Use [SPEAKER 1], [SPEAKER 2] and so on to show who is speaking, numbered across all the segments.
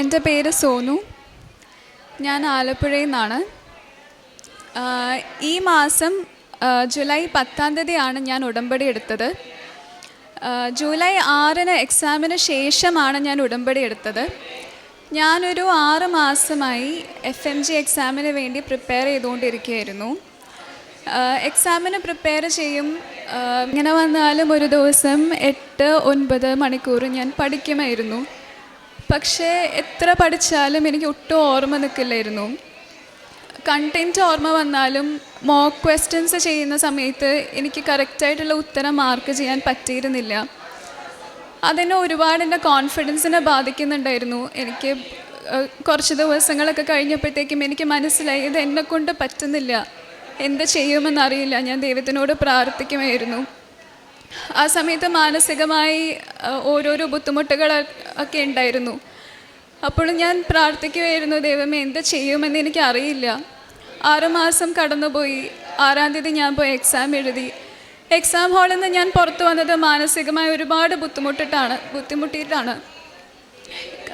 [SPEAKER 1] എന്റെ പേര് സോനു. ഞാൻ ആലപ്പുഴയിൽ നിന്നാണ് ഈ മാസം ജൂലൈ പത്താം തീയതിയാണ് ഞാൻ ഉടമ്പടി എടുത്തത്. ജൂലൈ ആറിന് എക്സാമിന് ശേഷമാണ് ഞാൻ ഉടമ്പടി എടുത്തത്. ഞാനൊരു ആറ് മാസമായി എഫ് എം ജി എക്സാമിന് വേണ്ടി പ്രിപ്പയർ ചെയ്തുകൊണ്ടിരിക്കുകയായിരുന്നു. എക്സാമിന് പ്രിപ്പയർ ചെയ്യും ഇങ്ങനെ വന്നാലും ഒരു ദിവസം എട്ട് ഒൻപത് മണിക്കൂർ ഞാൻ പഠിക്കുമായിരുന്നു. പക്ഷേ എത്ര പഠിച്ചാലും എനിക്ക് ഒട്ടും ഓർമ്മ നിൽക്കില്ലായിരുന്നു. കണ്ടന്റ് ഓർമ്മ വന്നാലും മോക്ക് ക്വസ്റ്റ്യൻസ് ചെയ്യുന്ന സമയത്ത് എനിക്ക് കറക്റ്റായിട്ടുള്ള ഉത്തരം മാർക്ക് ചെയ്യാൻ പറ്റിയിരുന്നില്ല. അതെന്നെ ഒരുപാട് എന്റെ കോൺഫിഡൻസിനെ ബാധിക്കുന്നുണ്ടായിരുന്നു. എനിക്ക് കുറച്ച് ദിവസങ്ങളൊക്കെ കഴിഞ്ഞപ്പോഴത്തേക്കും എനിക്ക് മനസ്സിലായി ഇത് എന്നെക്കൊണ്ട് പറ്റുന്നില്ല. എന്ത് ചെയ്യുമെന്നറിയില്ല. ഞാൻ ദൈവത്തിനോട് പ്രാർത്ഥിക്കുമായിരുന്നു. ആ സമയത്ത് മാനസികമായി ഓരോരോ ബുദ്ധിമുട്ടുകൾ ഒക്കെ ഉണ്ടായിരുന്നു. അപ്പോഴും ഞാൻ പ്രാർത്ഥിക്കുമായിരുന്നു ദൈവമേ എന്ത് ചെയ്യുമെന്ന് എനിക്ക് അറിയില്ല ആറുമാസം കടന്നുപോയി. ആറാം തീയതി ഞാൻ പോയി എക്സാം എഴുതി. എക്സാം ഹാളിൽ നിന്ന് ഞാൻ പുറത്തു വന്നത് മാനസികമായി ഒരുപാട് ബുദ്ധിമുട്ടിട്ടാണ് ബുദ്ധിമുട്ടിയിട്ടാണ്.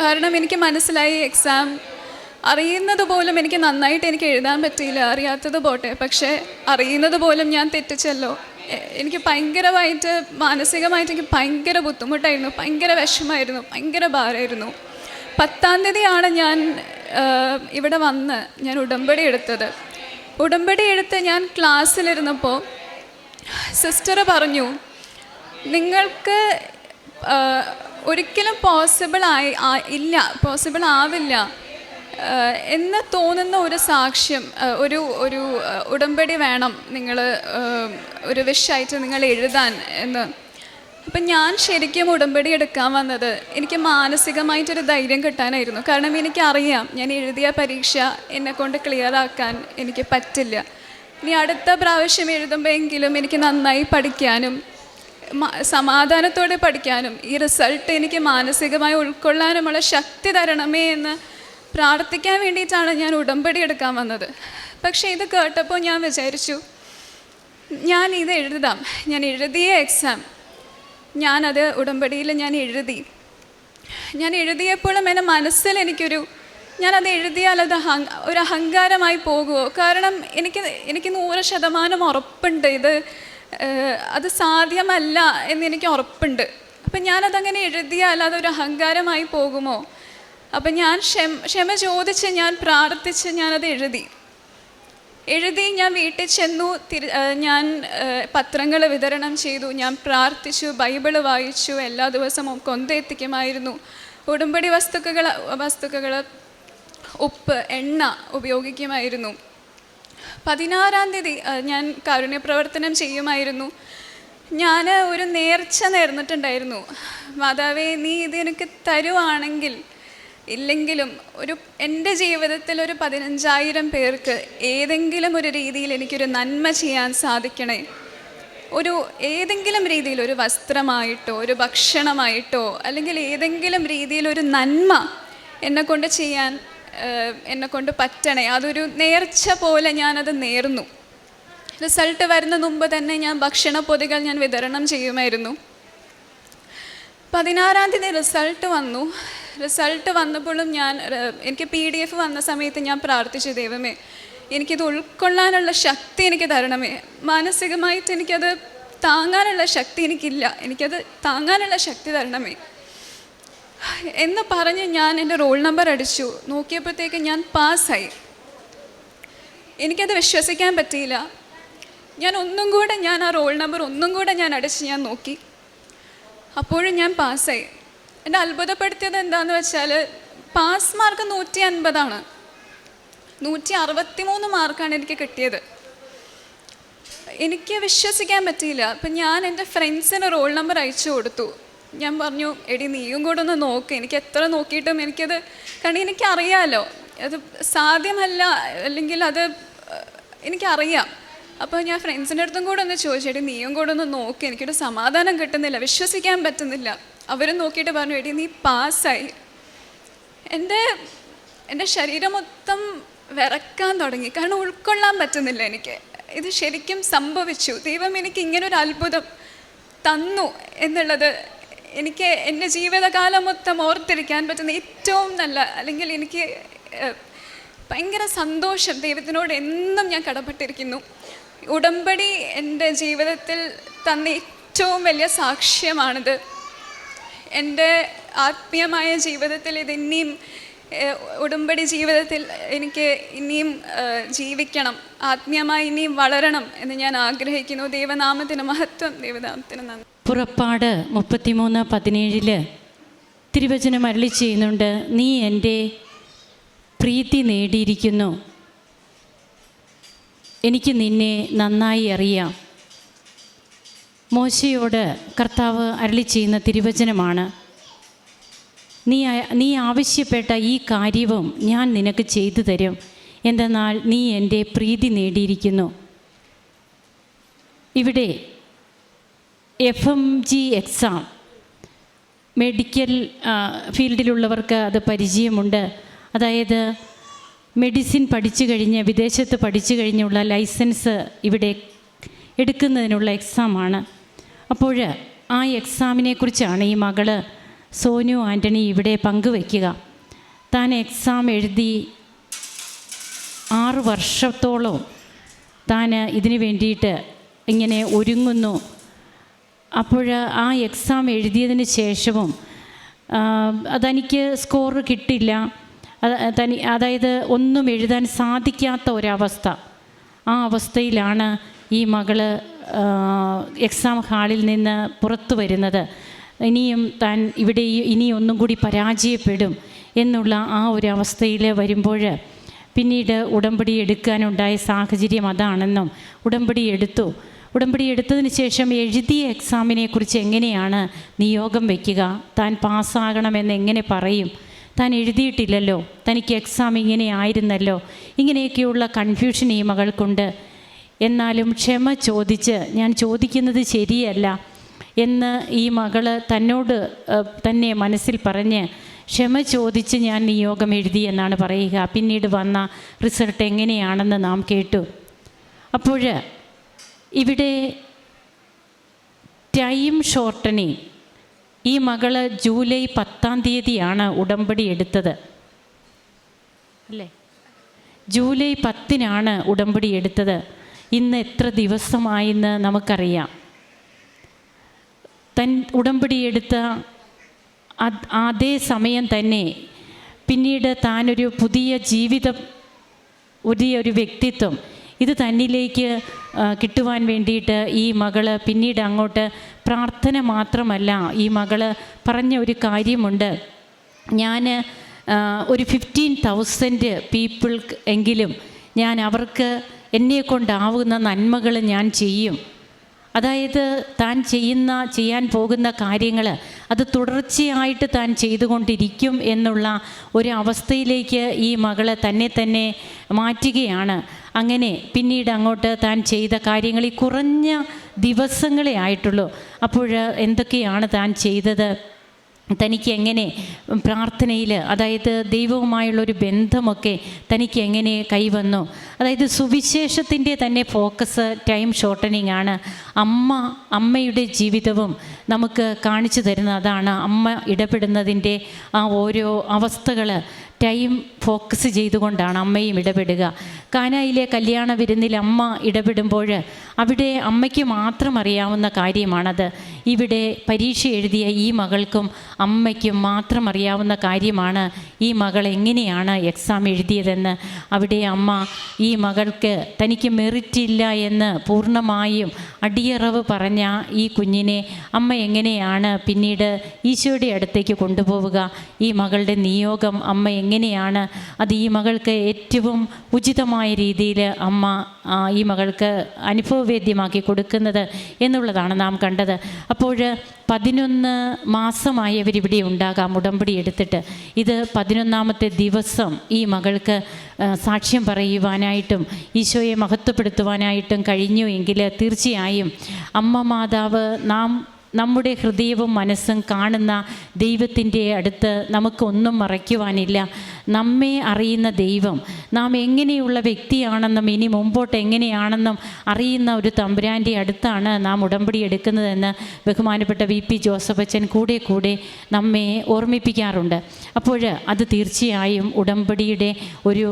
[SPEAKER 1] കാരണം എനിക്ക് മനസ്സിലായി എക്സാം അറിയുന്നത് പോലും എനിക്ക് നന്നായിട്ട് എനിക്ക് എഴുതാൻ പറ്റിയില്ല. അറിയാത്തത് പോട്ടെ. പക്ഷേ അറിയുന്നത് പോലും ഞാൻ തെറ്റിച്ചല്ലോ. എനിക്ക് ഭയങ്കരമായിട്ട് മാനസികമായിട്ട് എനിക്ക് ഭയങ്കര ബുദ്ധിമുട്ടായിരുന്നു. ഭയങ്കര വിഷമായിരുന്നു ഭയങ്കര ഭാരമായിരുന്നു. പത്താം തീയതിയാണ് ഞാൻ ഇവിടെ വന്ന് ഞാൻ ഉടമ്പടി എടുത്തത്. ഉടമ്പടി എടുത്ത് ഞാൻ ക്ലാസ്സിലിരുന്നപ്പോൾ സിസ്റ്റർ പറഞ്ഞു നിങ്ങൾക്ക് ഒരിക്കലും പോസിബിൾ ആയി ഇല്ല പോസിബിൾ ആവില്ല എന്ന് തോന്നുന്ന ഒരു സാക്ഷ്യം ഒരു ഒരു ഉടമ്പടി വേണം നിങ്ങൾ ഒരു വിഷായിട്ട് നിങ്ങൾ എഴുതാൻ എന്ന്. അപ്പം ഞാൻ ശരിക്കും ഉടമ്പടി എടുക്കാൻ വന്നത് എനിക്ക് മാനസികമായിട്ടൊരു ധൈര്യം കിട്ടാനായിരുന്നു. കാരണം എനിക്കറിയാം ഞാൻ എഴുതിയ പരീക്ഷ എന്നെക്കൊണ്ട് ക്ലിയർ ആക്കാൻ എനിക്ക് പറ്റില്ല. ഇനി അടുത്ത പ്രാവശ്യം എഴുതുമ്പോഴെങ്കിലും എനിക്ക് നന്നായി പഠിക്കാനും സമാധാനത്തോടെ പഠിക്കാനും ഈ റിസൾട്ട് എനിക്ക് മാനസികമായി ഉൾക്കൊള്ളാനുമുള്ള ശക്തി തരണമേ എന്ന് പ്രാർത്ഥിക്കാൻ വേണ്ടിയിട്ടാണ് ഞാൻ ഉടമ്പടി എടുക്കാൻ വന്നത്. പക്ഷേ ഇത് കേട്ടപ്പോൾ ഞാൻ വിചാരിച്ചു ഞാൻ ഇത് എഴുതാം. ഞാൻ എഴുതിയ എക്സാം ഞാനത് ഉടമ്പടിയിൽ ഞാൻ എഴുതി. ഞാൻ എഴുതിയപ്പോഴും എന്റെ മനസ്സിൽ എനിക്കൊരു ഞാനത് എഴുതിയാൽ അത് ഒരു അഹങ്കാരമായി പോകുമോ? കാരണം എനിക്ക് എനിക്ക് നൂറ് ശതമാനം ഉറപ്പുണ്ട്. ഇത് അത് സാധ്യമല്ല എന്ന് എനിക്ക് ഉറപ്പുണ്ട്. അപ്പം ഞാനതങ്ങനെ എഴുതിയാൽ അതൊരു അഹങ്കാരമായി പോകുമോ? അപ്പം ഞാൻ ക്ഷമ ക്ഷമ ചോദിച്ച് ഞാൻ പ്രാർത്ഥിച്ച് ഞാനത് എഴുതി. എഴുതി ഞാൻ വീട്ടിൽ ചെന്നു തിരി ഞാൻ പത്രങ്ങൾ വിതരണം ചെയ്തു ഞാൻ പ്രാർത്ഥിച്ചു ബൈബിൾ വായിച്ചു എല്ലാ ദിവസവും കൊന്തെത്തിക്കുമായിരുന്നു ഉടമ്പടി വസ്തുക്കൾ വസ്തുക്കൾ ഉപ്പ് എണ്ണ ഉപയോഗിക്കുമായിരുന്നു. പതിനാറാം തീയതി ഞാൻ കാരുണ്യപ്രവർത്തനം ചെയ്യുമായിരുന്നു. ഞാൻ ഒരു നേർച്ച നേർന്നിട്ടുണ്ടായിരുന്നു. മാതാവേ നീ ഇത് എനിക്ക് തരുവാണെങ്കിൽ ഇല്ലെങ്കിലും ഒരു എന്റെ ജീവിതത്തിൽ ഒരു പതിനഞ്ചായിരം പേർക്ക് ഏതെങ്കിലും ഒരു രീതിയിൽ എനിക്കൊരു നന്മ ചെയ്യാൻ സാധിക്കണേ. ഒരു ഏതെങ്കിലും രീതിയിൽ ഒരു വസ്ത്രമായിട്ടോ ഒരു ഭക്ഷണമായിട്ടോ അല്ലെങ്കിൽ ഏതെങ്കിലും രീതിയിൽ ഒരു നന്മ എന്നെക്കൊണ്ട് ചെയ്യാൻ എന്നെക്കൊണ്ട് പറ്റണേ. അതൊരു നേർച്ച പോലെ ഞാനത് നേർന്നു. റിസൾട്ട് വരുന്ന മുമ്പ് തന്നെ ഞാൻ ഭക്ഷണ പൊതികൾ ഞാൻ വിതരണം ചെയ്യുമായിരുന്നു. പതിനാറാം തീയതി റിസൾട്ട് വന്നു. റിസൾട്ട് വന്നപ്പോഴും ഞാൻ എനിക്ക് പി ഡി എഫ് വന്ന സമയത്ത് ഞാൻ പ്രാർത്ഥിച്ചു ദൈവമേ എനിക്കിത് ഉൾക്കൊള്ളാനുള്ള ശക്തി എനിക്ക് തരണമേ. മാനസികമായിട്ട് എനിക്കത് താങ്ങാനുള്ള ശക്തി എനിക്കില്ല. എനിക്കത് താങ്ങാനുള്ള ശക്തി തരണമേ. എന്ന് പറഞ്ഞ് ഞാൻ എന്റെ റോൾ നമ്പർ അടിച്ചു. നോക്കിയപ്പോഴത്തേക്ക് ഞാൻ പാസ്സായി. എനിക്കത് വിശ്വസിക്കാൻ പറ്റിയില്ല. ഞാൻ ഒന്നും കൂടെ ഞാൻ ആ റോൾ നമ്പർ ഒന്നും കൂടെ ഞാൻ അടിച്ച് ഞാൻ നോക്കി. അപ്പോഴും ഞാൻ പാസ്സായി. എന്നെ അത്ഭുതപ്പെടുത്തിയത് എന്താണെന്ന് വെച്ചാൽ പാസ് മാർക്ക് നൂറ്റി അൻപതാണ് നൂറ്റി അറുപത്തി മൂന്ന് മാർക്കാണ് എനിക്ക് കിട്ടിയത്. എനിക്ക് വിശ്വസിക്കാൻ പറ്റിയില്ല. അപ്പം ഞാൻ എന്റെ ഫ്രണ്ട്സിന് റോൾ നമ്പർ അയച്ചു കൊടുത്തു. ഞാൻ പറഞ്ഞു എടി നീയും കൂടെ ഒന്ന് നോക്ക്. എനിക്ക് എത്ര നോക്കിയിട്ടും എനിക്കത് കാരണം എനിക്കറിയാമല്ലോ അത് സാധ്യമല്ല അല്ലെങ്കിൽ അത് എനിക്കറിയാം. അപ്പോൾ ഞാൻ ഫ്രണ്ട്സിന്റെ അടുത്തും കൂടെ ഒന്ന് ചോദിച്ചു എടി നീയും കൂടെ ഒന്ന് നോക്ക്. എനിക്കൊരു സമാധാനം കിട്ടുന്നില്ല. വിശ്വസിക്കാൻ പറ്റുന്നില്ല. അവരും നോക്കിയിട്ട് പറഞ്ഞു എടി നീ പാസ്സായി. എന്റെ എന്റെ ശരീരം മൊത്തം വിറക്കാൻ തുടങ്ങി. കാരണം ഉൾക്കൊള്ളാൻ പറ്റുന്നില്ല എനിക്ക്. ഇത് ശരിക്കും സംഭവിച്ചു. ദൈവം എനിക്ക് ഇങ്ങനൊരു അത്ഭുതം തന്നു എന്നുള്ളത് എനിക്ക് എന്റെ ജീവിതകാലം മൊത്തം ഓർത്തിരിക്കാൻ പറ്റുന്ന ഏറ്റവും നല്ല അല്ലെങ്കിൽ എനിക്ക് ഭയങ്കര സന്തോഷം ദൈവത്തിനോട് എന്നും ഞാൻ കടപ്പെട്ടിരിക്കുന്നു. ഉടമ്പടി എന്റെ ജീവിതത്തിൽ തന്ന ഏറ്റവും വലിയ സാക്ഷ്യമാണിത്. എന്റെ ആത്മീയമായ ജീവിതത്തിൽ ഇത് ഇനിയും ഉടുമ്പടി ജീവിതത്തിൽ എനിക്ക് ഇനിയും ജീവിക്കണം ആത്മീയമായി ഇനിയും വളരണം എന്ന് ഞാൻ ആഗ്രഹിക്കുന്നു. ദൈവനാമത്തിന് മഹത്വം ദൈവനാമത്തിന് നന്ദി.
[SPEAKER 2] പുറപ്പാട് മുപ്പത്തിമൂന്ന് പതിനേഴിൽ തിരുവചനം അരളി ചെയ്യുന്നുണ്ട് നീ എന്റെ പ്രീതി നേടിയിരിക്കുന്നു. എനിക്ക് നിന്നെ നന്നായി അറിയാം. മോശയോട് കർത്താവ് അരളി ചെയ്യുന്ന തിരുവചനമാണ്. നീ നീ ആവശ്യപ്പെട്ട ഈ കാര്യവും ഞാൻ നിനക്ക് ചെയ്തു തരും. എന്തെന്നാൽ നീ എന്റെ പ്രീതി നേടിയിരിക്കുന്നു. ഇവിടെ F M G exam medical ഫീൽഡിലുള്ളവർക്ക് അത് പരിചയമുണ്ട്. അതായത് മെഡിസിൻ പഠിച്ചു കഴിഞ്ഞ് വിദേശത്ത് പഠിച്ചു കഴിഞ്ഞുള്ള ലൈസൻസ് ഇവിടെ എടുക്കുന്നതിനുള്ള എക്സാമാണ് അപ്പോൾ ആ എക്സാമിനെക്കുറിച്ചാണ് ഈ മകൾ സോനു ആന്റണി ഇവിടെ പങ്കുവയ്ക്കുക. താൻ എക്സാം എഴുതി ആറ് വർഷത്തോളം താൻ ഇതിനു വേണ്ടിയിട്ട് ഇങ്ങനെ ഒരുങ്ങുന്നു. അപ്പോൾ ആ എക്സാം എഴുതിയതിന് ശേഷവും അതെനിക്ക് സ്കോർ കിട്ടില്ല. തനി അതായത് ഒന്നും എഴുതാൻ സാധിക്കാത്ത ഒരവസ്ഥ. ആ അവസ്ഥയിലാണ് ഈ മകൾ എക്സാം ഹാളിൽ നിന്ന് പുറത്തു വരുന്നത്. ഇനിയും താൻ ഇവിടെ ഇനി ഒന്നും കൂടി പരാജയപ്പെടും എന്നുള്ള ആ ഒരു അവസ്ഥയിൽ വരുമ്പോൾ പിന്നീട് ഉടമ്പടി എടുക്കാനുണ്ടായ സാഹചര്യം അതാണെന്നും ഉടമ്പടി എടുത്തു. ഉടമ്പടി എടുത്തതിന് ശേഷം എഴുതിയ എക്സാമിനെ കുറിച്ച് എങ്ങനെയാണ് നിയോഗം വയ്ക്കുക താൻ പാസ്സാകണമെന്ന് എങ്ങനെ പറയും? താൻ എഴുതിയിട്ടില്ലല്ലോ. തനിക്ക് എക്സാം ഇങ്ങനെ ആയിരുന്നല്ലോ. ഇങ്ങനെയൊക്കെയുള്ള കൺഫ്യൂഷൻ ഈ മകൾക്കുണ്ട്. എന്നാലും ക്ഷമ ചോദിച്ച് ഞാൻ ചോദിക്കുന്നത് ശരിയല്ല എന്ന് ഈ മകൾ തന്നോട് തന്നെ മനസ്സിൽ പറഞ്ഞ് ക്ഷമ ചോദിച്ച് ഞാൻ നിയോഗം എഴുതി എന്നാണ് പറയുക. പിന്നീട് വന്ന റിസൾട്ട് എങ്ങനെയാണെന്ന് നാം കേട്ടു. അപ്പോൾ ഇവിടെ ടൈം ഷോർട്ടനിങ് ഈ മകൾ ജൂലൈ പത്താം തീയതിയാണ് ഉടമ്പടി എടുത്തത്. അല്ലേ? ജൂലൈ പത്തിനാണ് ഉടമ്പടി എടുത്തത്. ഇന്ന് എത്ര ദിവസമായെന്ന് നമുക്കറിയാം. തൻ ഉടമ്പടി എടുത്ത അത്- സമയം തന്നെ പിന്നീട് താനൊരു പുതിയ ജീവിതം പുതിയൊരു വ്യക്തിത്വം ഇത് തന്നിലേക്ക് കിട്ടുവാൻ വേണ്ടിയിട്ട് ഈ മകൾ പിന്നീട് അങ്ങോട്ട് പ്രാർത്ഥന മാത്രമല്ല ഈ മകൾ പറഞ്ഞ ഒരു കാര്യമുണ്ട്. ഞാൻ ഒരു ഫിഫ്റ്റീൻ തൗസൻഡ് പീപ്പിൾ എങ്കിലും ഞാൻ അവർക്ക് എന്നെ കൊണ്ടാവുന്ന നന്മകൾ ഞാൻ ചെയ്യും. അതായത് താൻ ചെയ്യുന്ന ചെയ്യാൻ പോകുന്ന കാര്യങ്ങൾ അത് തുടർച്ചയായിട്ട് താൻ ചെയ്തുകൊണ്ടിരിക്കും എന്നുള്ള ഒരു അവസ്ഥയിലേക്ക് ഈ മകൾ തന്നെ തന്നെ മാറ്റുകയാണ്. അങ്ങനെ പിന്നീട് അങ്ങോട്ട് താൻ ചെയ്ത കാര്യങ്ങൾ ഈ കുറഞ്ഞ ദിവസങ്ങളെ ആയിട്ടുള്ളൂ. അപ്പോൾ എന്തൊക്കെയാണ് താൻ ചെയ്തത്? തനിക്ക് എങ്ങനെ പ്രാർത്ഥനയിൽ അതായത് ദൈവവുമായുള്ളൊരു ബന്ധമൊക്കെ തനിക്ക് എങ്ങനെ കൈവന്നു? അതായത് സുവിശേഷത്തിന്റെ തന്നെ ഫോക്കസ് ടൈം ഷോർട്ടനിങ് ആണ് അമ്മ അമ്മയുടെ ജീവിതവും നമുക്ക് കാണിച്ചു തരുന്ന അതാണ് അമ്മ ഇടപെടുന്നതിന്റെ ആ ഓരോ അവസ്ഥകൾ ടൈം ഫോക്കസ് ചെയ്തുകൊണ്ടാണ് അമ്മയും ഇടപെടുക. കാനായിലെ കല്യാണ വിരുന്നിൽ അമ്മ ഇടപെടുമ്പോൾ അവിടെ അമ്മയ്ക്ക് മാത്രം അറിയാവുന്ന കാര്യമാണത്. ഇവിടെ പരീക്ഷ എഴുതിയ ഈ മകൾക്കും അമ്മയ്ക്കും മാത്രം അറിയാവുന്ന കാര്യമാണ് ഈ മകൾ എങ്ങനെയാണ് എക്സാം എഴുതിയതെന്ന്. അവിടെ അമ്മ ഈ മകൾക്ക് തനിക്ക് മെറിറ്റ് ഇല്ല എന്ന് പൂർണമായും അടിയറവ് പറഞ്ഞ ഈ കുഞ്ഞിനെ അമ്മ എങ്ങനെയാണ് പിന്നീട് ഈശോയുടെ അടുത്തേക്ക് കൊണ്ടുപോവുക? ഈ മകളുടെ നിയോഗം അമ്മ എങ്ങനെയാണ് അത് ഈ മകൾക്ക് ഏറ്റവും ഉചിതമായ രീതിയിൽ അമ്മ ഈ മകൾക്ക് അനുഭവവേദ്യമാക്കി കൊടുക്കുന്നത് എന്നുള്ളതാണ് നാം കണ്ടത്. അപ്പോൾ പതിനൊന്ന് മാസമായവരിവിടെ ഉണ്ടാകാം ഉടമ്പടി എടുത്തിട്ട്. ഇത് പതിനൊന്നാമത്തെ ദിവസം ഈ മകൾക്ക് സാക്ഷ്യം പറയുവാനായിട്ടും ഈശോയെ മഹത്വപ്പെടുത്തുവാനായിട്ടും കഴിഞ്ഞു എങ്കിൽ തീർച്ചയായും അമ്മ മാതാവ് നാം നമ്മുടെ ഹൃദയവും മനസ്സും കാണുന്ന ദൈവത്തിന്റെ അടുത്ത് നമുക്കൊന്നും മറയ്ക്കുവാനില്ല. നമ്മെ അറിയുന്ന ദൈവം നാം എങ്ങനെയുള്ള വ്യക്തിയാണെന്നും ഇനി മുമ്പോട്ട് എങ്ങനെയാണെന്നും അറിയുന്ന ഒരു തമ്പുരാന്റെ അടുത്താണ് നാം ഉടമ്പടി എടുക്കുന്നതെന്ന് ബഹുമാനപ്പെട്ട വി പി ജോസഫ് അച്ഛൻ കൂടെ കൂടെ നമ്മെ ഓർമ്മിപ്പിക്കാറുണ്ട്. അപ്പോൾ അത് തീർച്ചയായും ഉടമ്പടിയുടെ ഒരു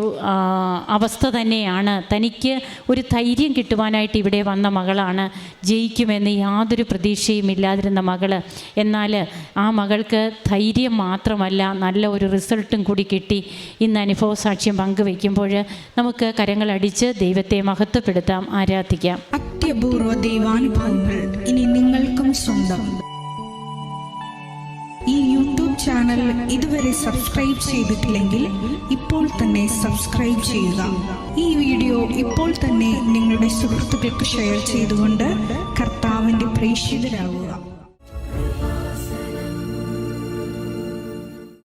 [SPEAKER 2] അവസ്ഥ തന്നെയാണ്. തനിക്ക് ഒരു ധൈര്യം കിട്ടുവാനായിട്ട് ഇവിടെ വന്ന മകളാണ് ജയിക്കുമെന്ന് യാതൊരു പ്രതീക്ഷയും ഇല്ലാതിരുന്ന മകൾ. എന്നാൽ ആ മകൾക്ക് ധൈര്യം മാത്രമല്ല നല്ല ഒരു റിസൾട്ടും കൂടി കിട്ടി. ഇന്ന് അനുഭവ സാക്ഷ്യം പങ്കുവയ്ക്കുമ്പോൾ നമുക്ക് കരങ്ങളടിച്ച് ദൈവത്തെ മഹത്വപ്പെടുത്താം ആരാധിക്കാം.
[SPEAKER 3] അത്യപൂർവ ദൈവാനുഭവങ്ങൾ ഇനി നിങ്ങൾക്കും സ്വന്തം. ഈ യൂട്യൂബ് ചാനൽ ഇതുവരെ സബ്സ്ക്രൈബ് ചെയ്തിട്ടില്ലെങ്കിൽ ഇപ്പോൾ തന്നെ സബ്സ്ക്രൈബ് ചെയ്യുക. ഈ വീഡിയോ ഇപ്പോൾ തന്നെ നിങ്ങളുടെ സുഹൃത്തുക്കൾക്ക് ഷെയർ ചെയ്തുകൊണ്ട് കർത്താവിന്റെ പ്രേക്ഷിതരാകുക.